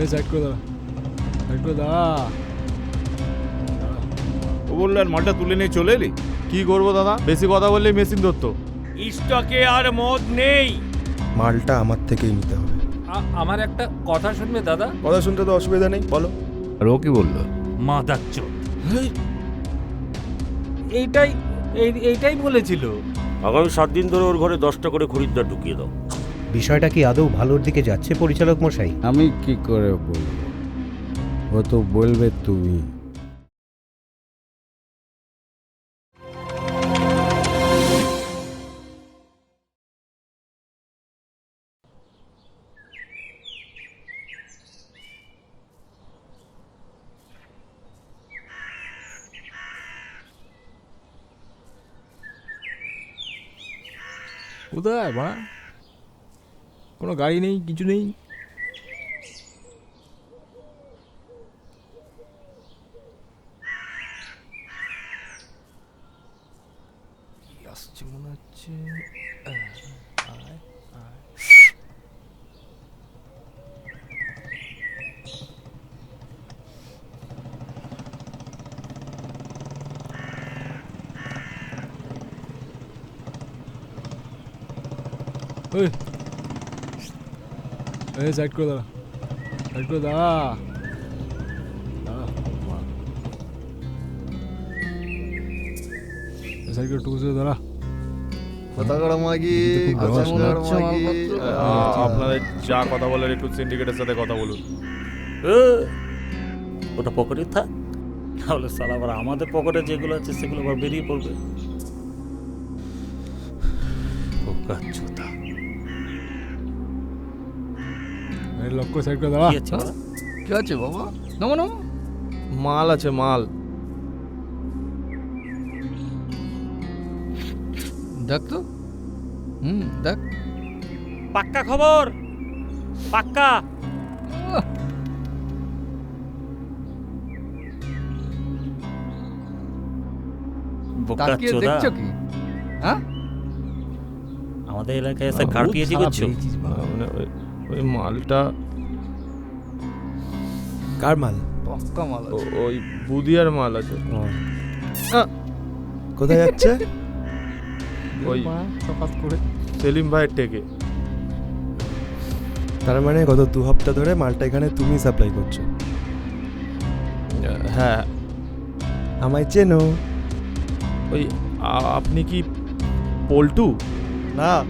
এই সাইড করে দাঁড়া সাইড করে দাঁড়া ও বলল আর মালটা তুলে নিয়ে চলে এলি? কি করব দাদা? বেশি কথা বললেই মেশিন ধরতো। স্টকে আর মদ নেই। মালটা আমার থেকেই নিতে হবে। আমার একটা কথা শুনবে দাদা? কথা শুনতে তো অসুবিধা নেই বলো। আর ও কি বলল? মাদাচ্চ এইটাই এই- এইটাই বলেছিল। আগামী সাত দিন ধরে ওর ঘরে দশটা করে খরিদ্দার ঢুকিয়ে দাও। বিষয়টা কি আদৌ ভালোর দিকে যাচ্ছে পরিচালক মশাই? আমি কি করে বলব? ও তো বলবে তুমি। কোথায় বাড়া কোনো গাড়ি নেই কিছু নেই কি আসছে মনে হচ্ছে আহ, আয়, আয়। ওই এই সাইড করে দাঁড়া। সাইড করে দাঁড়া। সাইড করে আপনাদের যা কথা বলার একটু সিন্ডিকেটের সাথে কথা বলুন। ওটা পকেটে থাক। তাহলে সালা আবার আমাদের পকেটে যেগুলো আছে সেগুলো আবার বেরিয়ে পড়বে। এই লক্ষ্য সাইড করে দাঁড়া। কি আছে বাবা? নামো নামো। মাল আছে মাল। দেখ তো। হুম দেখ। পাক্কা খবর? পাক্কা? তাকিয়ে দেখছ কি? হ্যাঁ? আমাদের এলাকায় এসে কারপিয়েজি করছ মানে ওই- মালটা। কার মাল? পক্কা মাল আছে। ও- ওই বুদিয়ার মাল আছে। কোথায় যাচ্ছে? ওই সকাল করে। সেলিম ভাইয়ের টেকে। তার মানে গত দু হপ্তাহ ধরে মালটা এখানে তুমি সাপ্লাই করছ। হ্যাঁ। আমায় চেনো। ওই আপনি কি পল্টু? না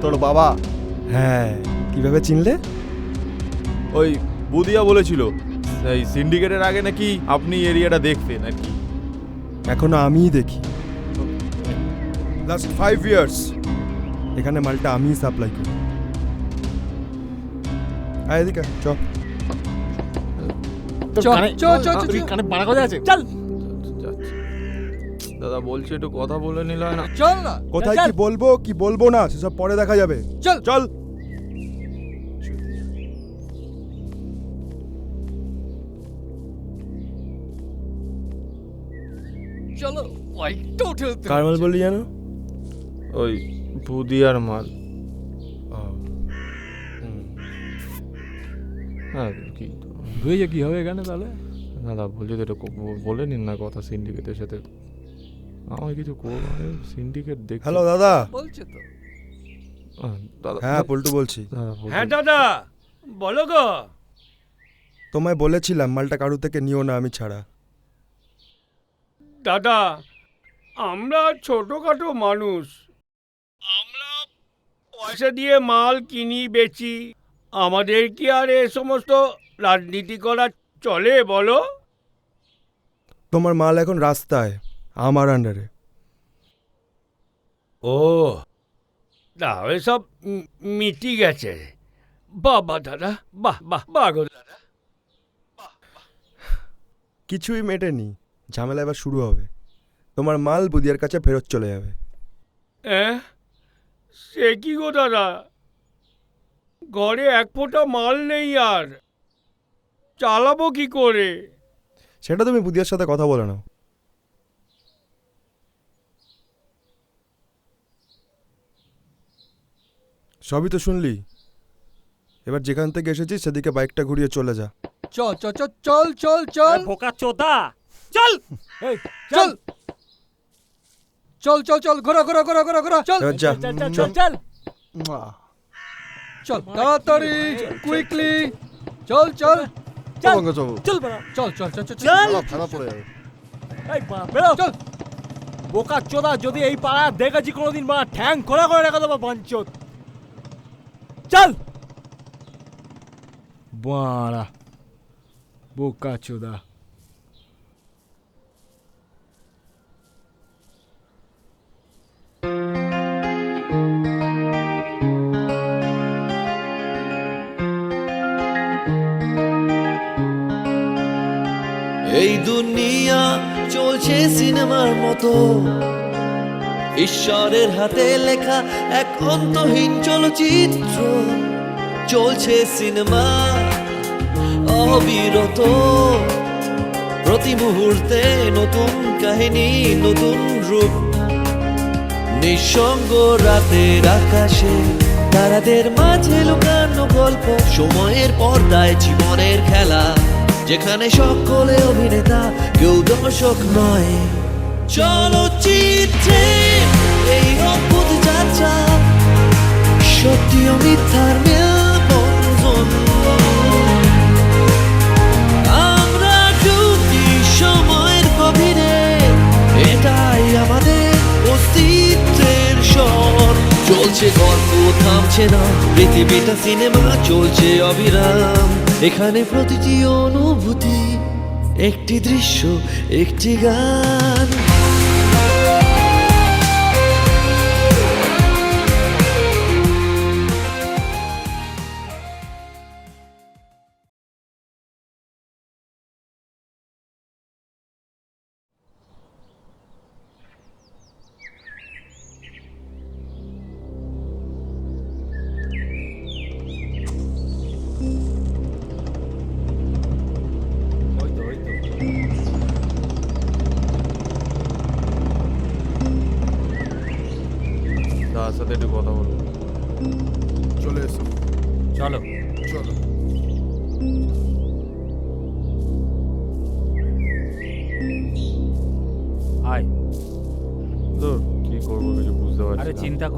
তোর বাবা। হ্যাঁ। কীভাবে চিনলে? ওই বুদিয়া বলেছিল এই সিন্ডিকেটের আগে নাকি আপনি এরিয়াটা দেখতেন আর কি। এখনও আমিই দেখি। লাস্ট ফাইভ ইয়ার্স এখানে মালটা আমিই সাপ্লাই করি। আয় এদিকে চ কানে বাড়া কথা আছে? চল। দাদা বলছে একটু কথা বলে নিলে হয় না। চল না। কোথায় কি বলব কি বলব না সেসব পরে দেখা যাবে। চল। চল। চলো উঠে উঠতে কার মাল বললি জানো? ওই বুদিয়ার মাল। হ্যাঁ কি? ধুয়ে কি হবে এখানে তাহলে? দাদা বলছি তো একটু ক- বলে নিন না কথা সিন্ডিকেটের সাথে। আমার কিছু করব সিন্ডিকেট দেখ হ্যালো দাদা। বলছে তো। হ্যাঁ পল্টু বলছি। দাদা বলছি- হ্যাঁ দাদা বলো গো। তোমায় বলেছিলাম মালটা কারু থেকে নিও না আমি ছাড়া। দাদা আমরা ছোটখাটো মানুষ। আমরা পয়সা দিয়ে মাল কিনি বেচি। আমাদের কি আর এ সমস্ত রাজনীতি করা চলে বলো? তোমার মাল এখন রাস্তায় আমার আন্ডারে ও তাহলে সব মিটি গেছে। বাবা দাদা বাহ বাহ বাহ গো দাদা। কিছুই মেটেনি। ঝামেলা এবার শুরু হবে। তোমার মাল বুদিয়ার কাছে ফেরত চলে যাবে। হ্যাঁ সে কি গো দাদা? ঘরে এক ফোঁটা মাল নেই আর। চালাবো কি করে? সেটা তুমি বুদিয়ার সাথে কথা বলে নাও। সবই তো শুনলি। এবার যেখান থেকে এসেছিস সেদিকে বাইকটা ঘুরিয়ে চলে যা। চল চল চল চল চল। চল বোকা চোদা! চল। চল। চল। চল চল ঘোরা ঘোরা ঘোরা ঘোরা ঘোরা চল। চল চল চল। তাড়াতাড়ি কুইকলি চল চল। চল। চল চল চল চল চল চল। এই বা বেরো চল। বোকা চোদা যদি এই পাড়া দেখেছি কোনোদিন বা ঠ্যাং খোলা করে রেখে দেবো বাঞ্চত চল। বাড়া। বোকা চোদা। চলছে সিনেমার মতো। ঈশ্বরের হাতে লেখা এক অন্তহীন চলচ্চিত্র। চলছে সিনেমা, অবিরত। প্রতি মুহূর্তে নতুন কাহিনী, নতুন রূপ। নিঃসঙ্গ রাতের আকাশে তারাদের মাঝে লুকানো গল্প। সময়ের পর্দায় জীবনের খেলা। যেখানে সকলে অভিনেতা, কেউ দর্শক নয়। চলচ্চিত্রে এই অদ্ভুত যাত্রা, সত্যি ও মিথ্যার আমরা ঢুকি সময়ের গভীরে, এটাই আমাদের অস্তিত্বের স্বর। চলছে গল্প, থামছে না। পৃথিবীটা সিনেমা, চলছে অবিরাম। এখানে প্রতিটি অনুভূতি, একটি দৃশ্য, একটি গান।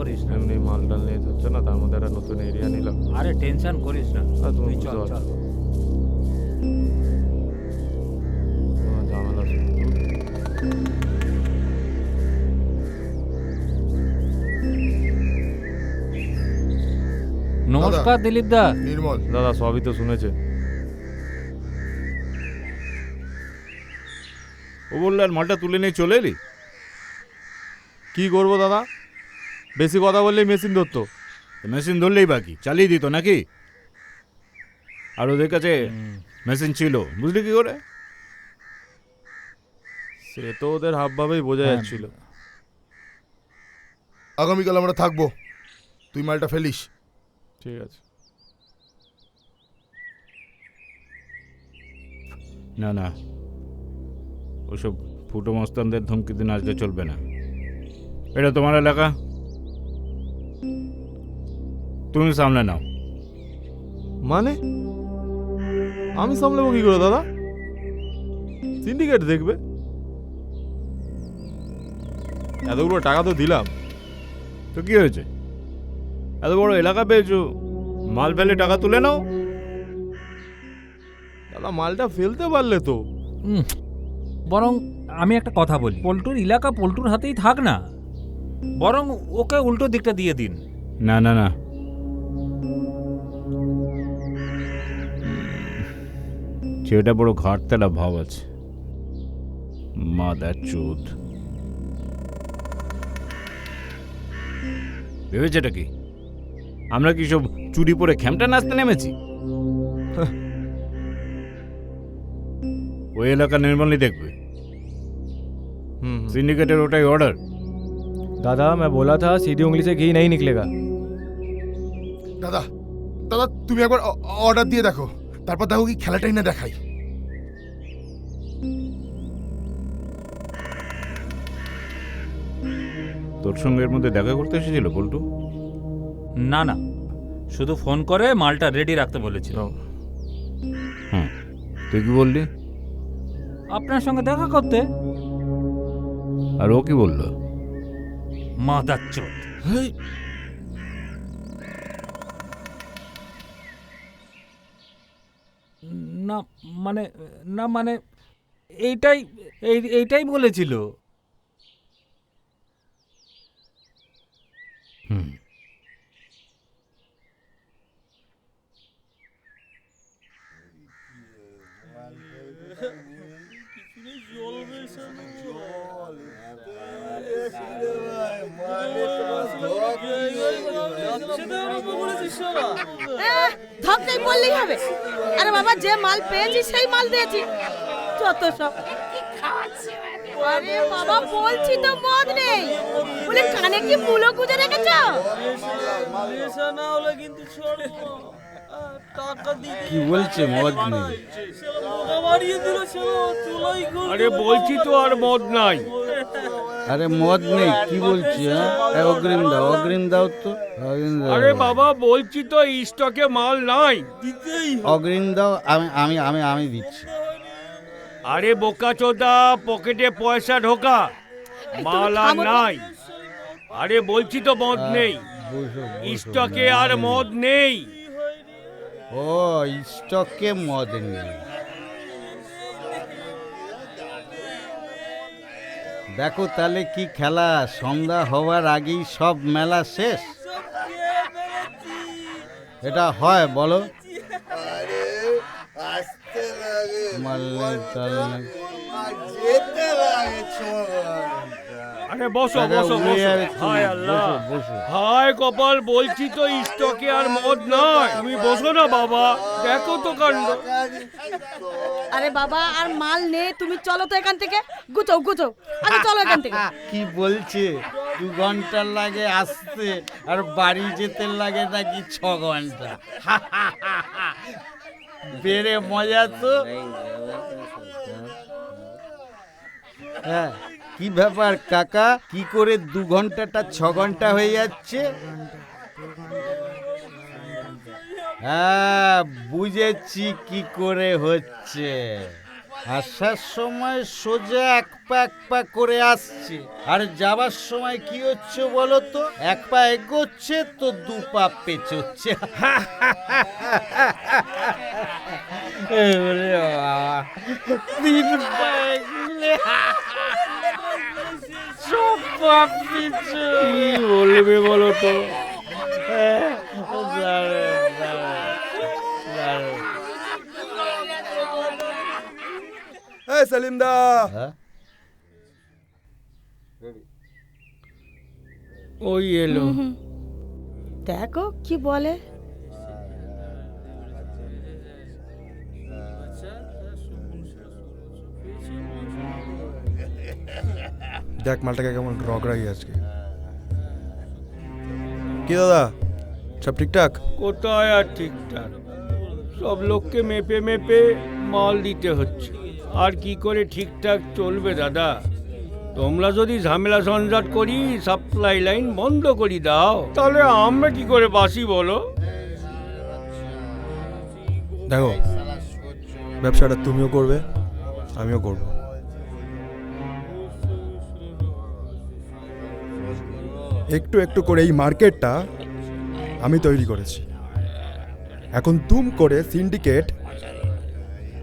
করিস না। এমনি মাল টাল নিয়ে হচ্ছে না তার মধ্যে একটা নতুন এরিয়া নিলাম। আরে টেনশন করিস না। তুমি চল চল। নমস্কার দিলীপ দা নির্মল। দাদা সবই তো শুনেছে। ও বলল আর মালটা তুলে নিয়ে চলে এলি? কি করব দাদা? বেশি কথা বললেই মেশিন ধরতো। মেশিন ধরলেই বাকি চালিয়ে দিত নাকি? আর ওদের কাছে মেশিন ছিল। বুঝলি কি করে? সে তো ওদের হাবভাবেই বোঝা হ্যাঁ। যাচ্ছিল। আগামীকাল আমরা থাকব। তুই মালটা ফেলিস। ঠিক আছে। না না। ওসব ফুটো মস্তানদের ধমকি দিন আসলে চলবে না। এটা তোমার এলাকা? তুমি সামলে নাও। মানে? আমি সামলাবো কি করে দাদা? সিন্ডিকেট দেখবে। এতগুলো টাকা তো দিলাম। তো কি হয়েছে? এত বড় এলাকা পেয়েছ। মাল ফেলে টাকা তুলে নাও। দাদা মালটা ফেলতে পারলে তো। হুম, বরং আমি একটা কথা বলি। পল্টুর এলাকা পল্টুর হাতেই থাক না। বরং ওকে উল্টো দিকটা দিয়ে দিন। না না না। ছেলেটা বড় ঘাটতেলা ভাব আছে মাদার চোদ ভেবেছেটা কি আমরা কি সব চুরি পরে খেমটা নাচতে নেমেছি ওই এলাকা নির্মলই দেখবে হুম হুম। সিন্ডিকেটের ওটাই অর্ডার दादा मैं बोला था सीधी उंगली से घी नहीं निकलेगा দাদা দাদা তুমি একবার অর্ডার দিয়ে দেখো তারপর দেখো কি খেলাটাই না দেখাই। তোর সঙ্গে এর মধ্যে দেখা করতে এসেছিল বল্টু? না না। শুধু ফোন করে মালটা রেডি রাখতে বলেছিল। হুম। তুই কি বললি? আপনার সঙ্গে দেখা করতে? আর ও কি বলল? মাদার চোদ না মানে না মানে এইটাই এই এইটাই বলেছিল। হুম। ধকটাই বললেই হবে। আরে বাবা যে মাল পেয়েছি সেই মাল দিয়েছি। যত সব। আরে বাবা বলছি তো মদ নেই। বলে কানে কি মুলো গুজে রেখেছ? কি বলছে মদ নেই? আরে বলছি তো আর মদ নাই। আরে মদ নেই কি বলছি হ্যাঁ? অগ্রিম দাও অগ্রিম দাও তো। আরে বাবা বলছি তো স্টকে মাল নাই। অগ্রিম দাও আমি আমি আমি আমি দিচ্ছি। আরে বোকা চোদা পকেটে পয়সা ঢোকা মাল আর নাই। আরে বলছি তো মদ নেই। বসো, বসো, স্টকে আর মদ নেই। ও স্টকে মদ নেই। দেখো তাহলে কি খেলা? সন্ধ্যা হওয়ার আগেই সব মেলা শেষ? এটা হয় বলো। মারলে টারলে। আরে বসো বসো বসো হায় আল্লাহ। হায় কপাল বলছি তো স্টকে আর মদ নাই তুমি বসো না বাবা দেখো তো কাণ্ড আরে বাবা আর মাল নেই তুমি চলো তো এখান থেকে গুছো গুছো আরে চলো এখান থেকে কি বলছে দু ঘণ্টা লাগে আসতে আর বাড়ি যেতে লাগে নাকি ছ ঘণ্টা বেড়ে মজা তো হ্যাঁ কি ব্যাপার, কাকা? কি করে দু ঘন্টাটা, ছ ঘণ্টা হয়ে যাচ্ছে? হ্যাঁ বুঝেছি কি করে হচ্ছে। আসার সময় সোজা এক পা এক পা করে আসছে। আর যাবার সময় কি হচ্ছে বলো তো? এক পা এগোচ্ছে, তো দু পা পেছোচ্ছে ওরে তিন পা বলবে বলো তো। সেলিম দা? ওই এলো দেখো কি বলে দেখ মালটাকে কেমন রগড়াই আজকে। কি দাদা সব ঠিকঠাক? কোথায় আর ঠিকঠাক? সব লোককে মেপে মেপে মাল দিতে হচ্ছে। আর কি করে ঠিকঠাক চলবে দাদা? তোমরা যদি ঝামেলা ঝঞ্ঝাট করি সাপ্লাই লাইন বন্ধ করি দাও। তাহলে আমরা কি করে বাসি বলো? দেখো ব্যবসাটা তুমিও করবে আমিও করব। একটু একটু করে এই মার্কেটটা আমি তৈরি করেছি। এখন তুম করে সিন্ডিকেট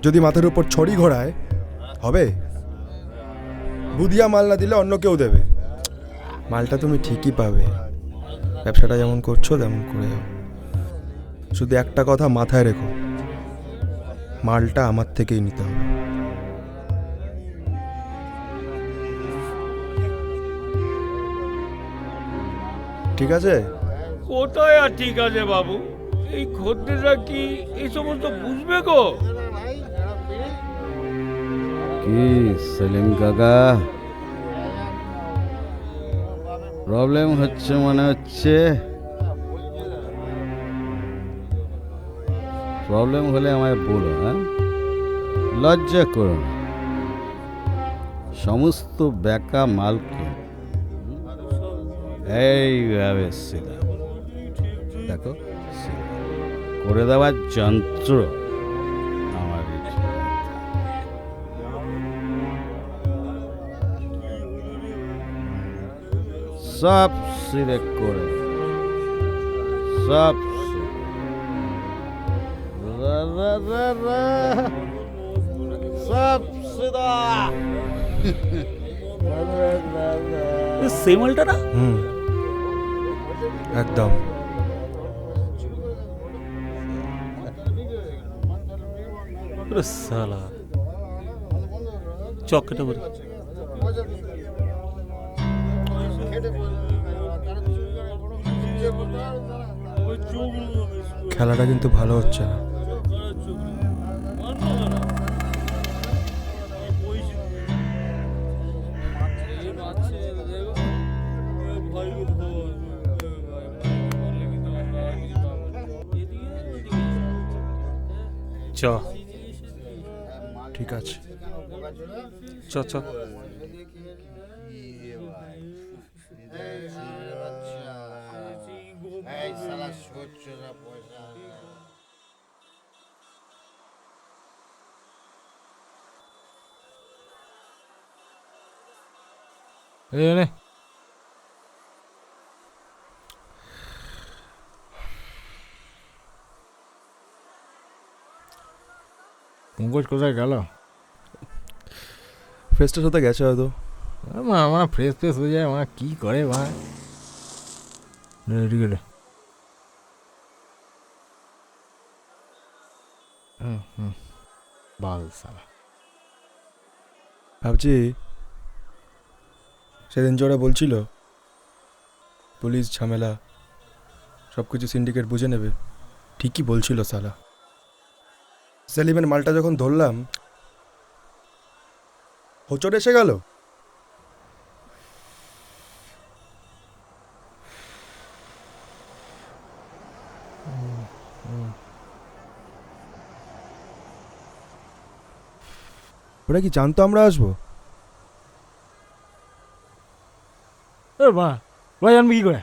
যদি মাথার উপর ছড়ি ঘোরায়, হবে? বুধিয়া মাল না দিলে অন্য কেউ দেবে। মালটা তুমি ঠিকই পাবে। ব্যবসাটা যেমন করছ, তেমন করে শুধু একটা কথা মাথায় রেখো। মালটা আমার থেকেই নিতে হবে। ঠিক আছে? কোথায় আর ঠিক আছে বাবু? এই খদ্দেররা কি এই সমস্ত বুঝবে গো? কি সেলিম কাকা? প্রবলেম হচ্ছে মনে হচ্ছে প্রবলেম হলে আমায় বলো হ্যাঁ? লজ্জা করো না। সমস্ত বেকা মালকে এইভাবে সিধা দেখো করে দেওয়ার যন্ত্র আমার সব সিরে করে সব। সব সিধা না? হুম। একদম। সালা। চকেটে খেলাটা কিন্তু ভালো হচ্ছে না। ঠিক আছে। চ চ। নে। পঙ্কজ কোথায় গেল? ফ্রেশটার সাথে গেছে হয়তো। মা আমার ফ্রেশ ফ্রেশ হয়ে যায় আমার কি করে মা? হুম বাল সালা। ভাবছি সেদিন ওরা বলছিল পুলিশ ঝামেলা সব কিছু সিন্ডিকেট বুঝে নেবে ঠিকই বলছিল সালা। সেলিমের মালটা যখন ধরলাম হোচট এসে গেল। ওরা কি জানতো আমরা আসব? মা জানবি কি করে?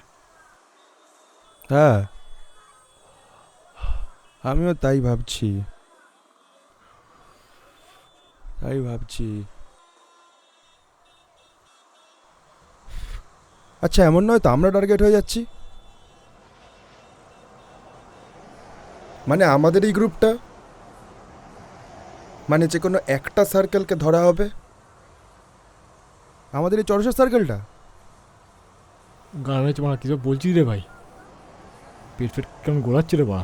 হ্যাঁ। আমিও তাই ভাবছি। তাই ভাবছি। আচ্ছা এমন নয় তো, আমরা টার্গেট হয়ে যাচ্ছি। মানে আমাদের এই গ্রুপটা মানে যে কোনো একটা সার্কেলকে ধরা হবে? আমাদের এই চরসের সার্কেলটা গান হয়েছে, মা কিছু বলছিস রে ভাই? পেট ফেট কেমন গোলাচ্ছে রে বা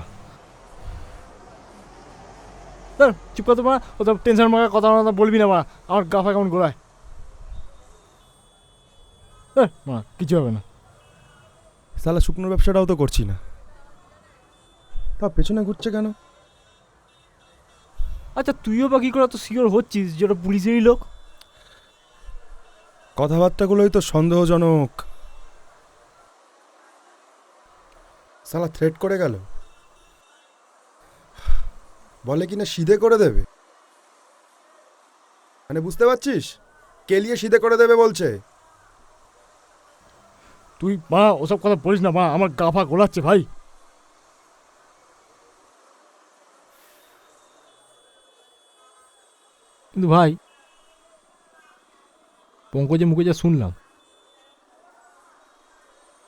চুপ কর তো মা ও তো টেনশন মারা কথা কথা বলবি না মা আমার গাফা কেমন গোলায়। এ, মা কিছু হবে না। সালা শুকনো ব্যবসাটাও তো করছি না। তা পেছনে ঘুরছে কেন? আচ্ছা তুইও বা কী করে তো শিওর হচ্ছিস যে ওটা পুলিশেরই লোক? কথাবার্তাগুলোই তো সন্দেহজনক। সালা থ্রেট করে গেল? বলে কিনা সিধে করে দেবে? মানে বুঝতে পারছিস? কেলিয়ে সিধে করে দেবে বলছে? তুই মা ওসব কথা বলিস না মা আমার গা ফা গোলাচ্ছে ভাই। কিন্তু ভাই পঙ্কজের মুখে যা শুনলাম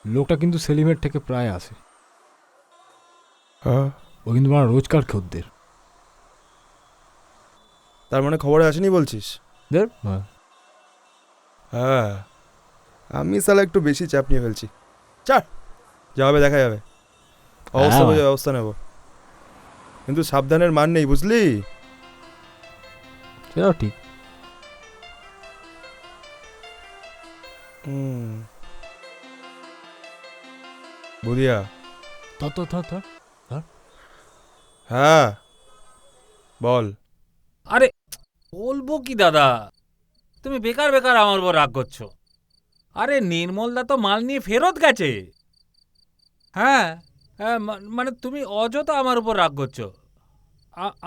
লোকটা কিন্তু সেলিমের থেকে প্রায় আসে। হ্যাঁ। ও কিন্তু আমার রোজকার খদ্দের। তার মানে খবরে আসেনি বলছিস? হ্যাঁ। হ্যাঁ। আমি সালা একটু বেশি চাপ নিয়ে ফেলছি। চার যা হবে দেখা যাবে। অবস্থা হ্যাঁ। বুঝে ব্যবস্থা নেব। কিন্তু সাবধানের মান নেই বুঝলি? সেটাও ঠিক। হুম। বুধিয়া। ধর হ্যাঁ। বল। আরে বলব কি দাদা? তুমি বেকার বেকার আমার উপর রাগ করছ। আরে নির্মলদা তো মাল নিয়ে ফেরত গেছে। হ্যাঁ হ্যাঁ মানে তুমি অযথা আমার উপর রাগ করছ।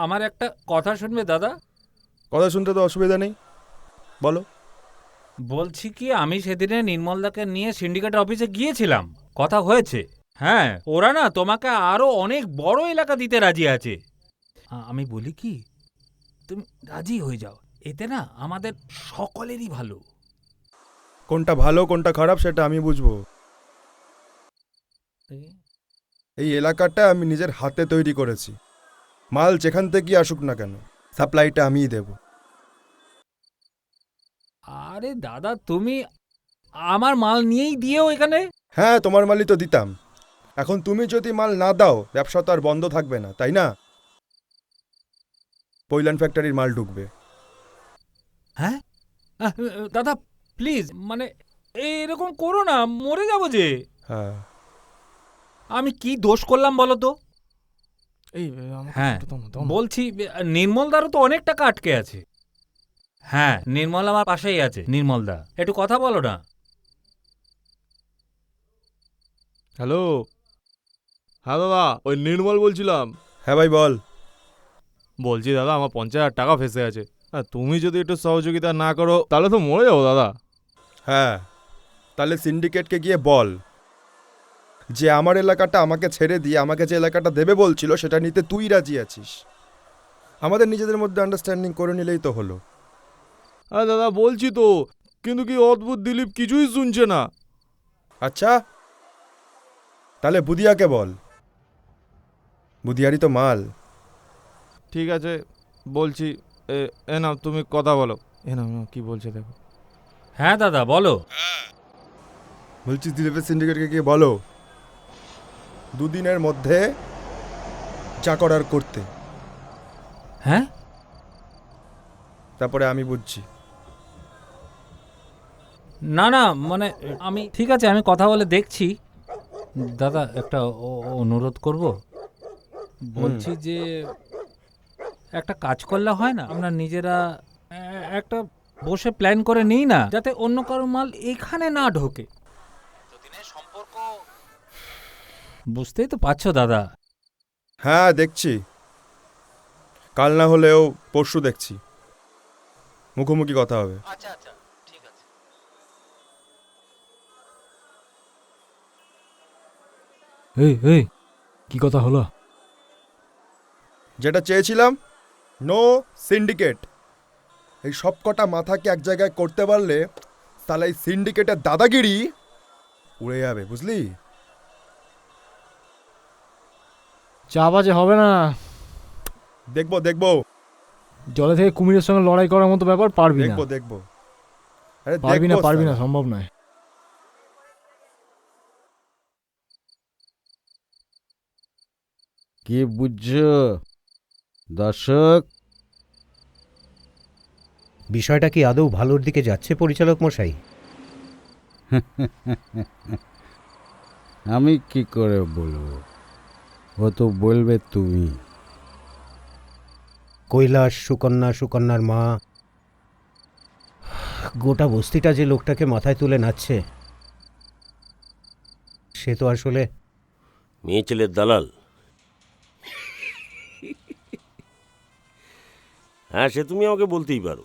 আমার একটা কথা শুনবে দাদা? কথা শুনতে তো অসুবিধা নেই। বলো। বলছি কি আমি সেদিনে নির্মলদাকে নিয়ে সিন্ডিকেট অফিসে গিয়েছিলাম। কথা হয়েছে। হ্যাঁ ওরা না তোমাকে আরও অনেক বড় এলাকা দিতে রাজি আছে। আমি বলি কি তুমি রাজি হয়ে যাও। এতে না আমাদের সকলেরই ভালো। কোনটা ভালো কোনটা খারাপ সেটা আমি বুঝব। এই এলাকাটা আমি নিজের হাতে তৈরি করেছি। মাল যেখান থেকে আসুক না কেন সাপ্লাইটা আমিই দেব। আরে দাদা তুমি আমার মাল নিয়েই দিয়েও এখানে? হ্যাঁ তোমার মালই তো দিতাম। এখন তুমি যদি মাল না দাও ব্যবসা তো আর বন্ধ থাকবে না তাই না? পৈলান ফ্যাক্টরির মাল ঢুকবে। হ্যাঁ? আহ, দাদা প্লিজ মানে এরকম করো না মরে যাব যে। হ্যাঁ। আমি কি দোষ করলাম বলো তো? এই আমাকে হ্যাঁ, একটু দাও না, দাও না। বলছি নির্মলদারও তো অনেক টাকা আটকে আছে। হ্যাঁ নির্মল আমার পাশেই আছে নির্মলদা একটু কথা বলো না। হ্যালো। হ্যাঁ দাদা ওই নির্মল বলছিলাম। হ্যাঁ ভাই বল। বলছি দাদা আমার পঞ্চাশ হাজার টাকা ফেসে আছে আর তুমি যদি একটু সহযোগিতা না করো তাহলে তো মরে যাব দাদা। হ্যাঁ তাহলে সিন্ডিকেটকে গিয়ে বল যে আমার এলাকাটা আমাকে ছেড়ে দিয়ে আমাকে যে এলাকাটা দেবে বলছিল সেটা নিতে তুই রাজি আছিস? আমাদের নিজেদের মধ্যে আন্ডারস্ট্যান্ডিং করে নিলেই তো হলো। আরে দাদা বলছি তো কিন্তু কি অদ্ভুত দিলীপ কিছুই শুনছে না? আচ্ছা তাহলে বুদিয়াকে বল। বুদিয়ারই তো মাল। ঠিক আছে বলছি এ এ নাও তুমি কথা বলো। এ নাও নাও কি বলছে দেখো। হ্যাঁ দাদা বলো। বলছি দিলীপের সিন্ডিকেটকে গিয়ে বলো দুদিনের মধ্যে যা করার করতে। হ্যাঁ? তারপরে আমি বুঝছি। না না মানে আমি ঠিক আছে আমি কথা বলে দেখছি। দাদা একটা ও- অনুরোধ করব। বলছি যে একটা কাজ করলে হয় না আমরা নিজেরা একটা বসে প্ল্যান করে নিই না যাতে অন্য কারও মাল এখানে না ঢোকে। সম্পর্ক বুঝতেই তো পারছ দাদা। হ্যাঁ দেখছি। কাল না হলেও পরশু দেখছি। মুখোমুখি কথা হবে। আচ্ছা আচ্ছা ঠিক আছে। এই এই কি কথা হলো? যেটা চেয়েছিলাম নো সিন্ডিকেট এই সব কটা মাথাকে এক জায়গায় করতে পারলে তাহলে এই সিন্ডিকেটের দাদাগিরি উড়ে যাবে বুঝলি? চা বাজে হবে না। দেখব দেখব। জলে থেকে কুমিরের সঙ্গে লড়াই করার মতো ব্যাপার পারবি না। দেখব দেখব। আরে পারবি না পারবি না সম্ভব নয়। কি বুঝছ? দর্শক। বিষয়টা কি আদৌ ভালোর দিকে যাচ্ছে পরিচালক মশাই? আমি কি করে বলব? ও তো বলবে তুমি। কৈলাস সুকন্যা সুকন্যার মা। গোটা বস্তিটা যে লোকটাকে মাথায় তুলে নাচছে। সে তো আসলে মেয়ে ছেলের দালাল। হ্যাঁ সে তুমি আমাকে বলতেই পারো।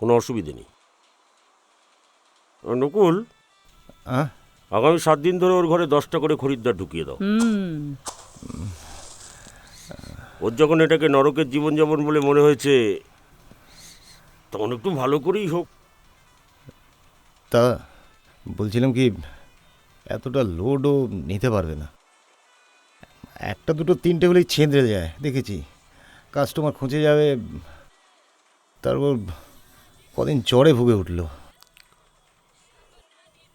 কোনো অসুবিধে নেই। নকুল আগামী সাত দিন ধরে ওর ঘরে দশটা করে খরিদ্দার ঢুকিয়ে দাও। ওর যখন এটাকে নরকের জীবনযাপন বলে মনে হয়েছে তখন একটু ভালো করেই হোক। তা বলছিলাম কি এতটা লোডও নিতে পারবে না। একটা দুটো তিনটে হলেই ছেঁদড়ে যায় দেখেছি। কাস্টমার খুঁজে যাবে তারপর কদিন জ্বরে ভুগে উঠল।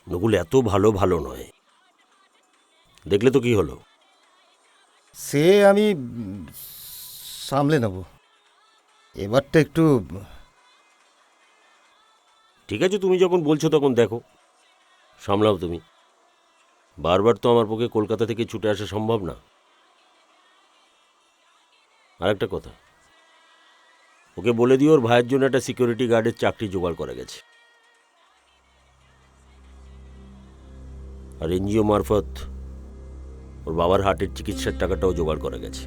নকুল এত ভালো ভালো নয়। দেখলে তো কি হলো? সে আমি সামলে নেব। এবারটা একটু ঠিক আছে তুমি যখন বলছো তখন দেখো। সামলাও তুমি। বারবার তো আমার পক্ষে কলকাতা থেকে ছুটে আসা সম্ভব না। আর একটা কথা। ওকে বলে দিও ওর ভাইয়ের জন্য একটা সিকিউরিটি গার্ডের চাকরি জোগাড় করা গেছে। আর এনজিও মারফত ওর বাবার হার্টের চিকিৎসার টাকাটাও জোগাড় করা গেছে।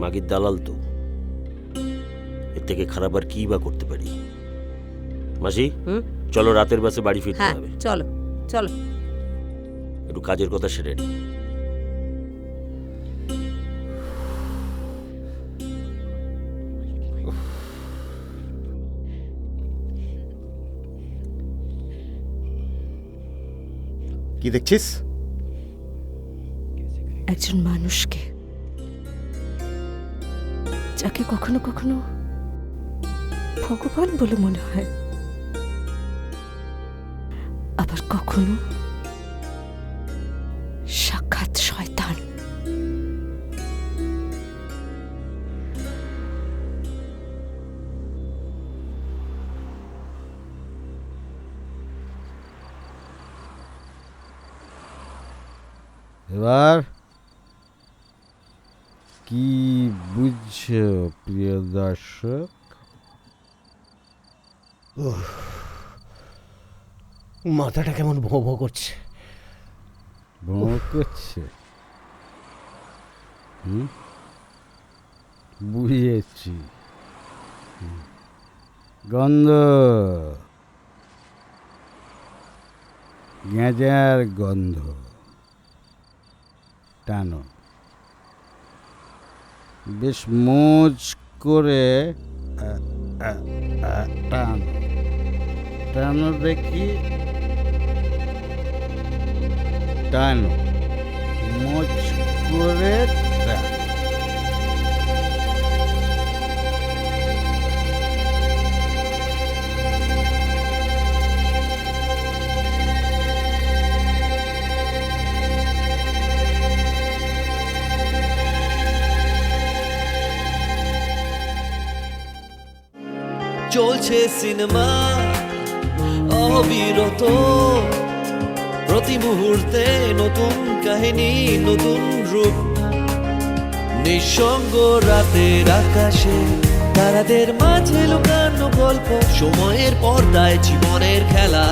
মাগির দালাল তো। এর থেকে খারাপ আর কি বা করতে পারি? মাসি চলো রাতের বাসে বাড়ি ফিরতে হ্যাঁ হবে। চলো চলো। একটু কাজের কথা সেরে নি। কি দেখছিস? একজন মানুষকে যাকে কখনো কখনো ভগবান বলে মনে হয়। আবার কখনো এবার কি বুঝছ প্রিয় দর্শক? মাথাটা কেমন ভোঁ ভোঁ করছে। ভ্রম করছে? হুম? বুঝেছি। গন্ধ। গেঁজার গন্ধ। টানো। বেশ মোজ করে টান। টানো দেখি। টানো। মোজ করে চলছে সিনেমা, অবিরত। প্রতি মুহূর্তে নতুন কাহিনী, নতুন রূপ। নিঃসঙ্গ রাতের আকাশে তারাদের মাঝে লুকানো গল্প, সময়ের পর্দায় জীবনের খেলা,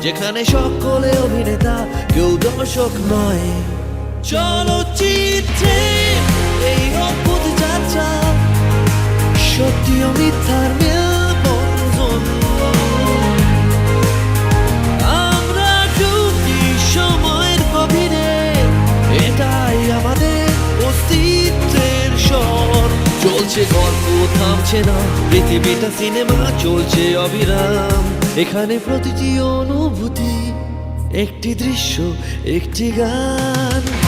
যেখানে সকলে অভিনেতা, কেউ দর্শক নয়। চলচ্চিত্রে এই অদ্ভুত যাত্রা সত্যি ও মেলবন্ধন অস্তিত্বের স্বর। চলছে গল্প, থামছে না। পৃথিবীটা সিনেমা চলছে অবিরাম। এখানে প্রতিটি অনুভূতি, একটি দৃশ্য, একটি গান।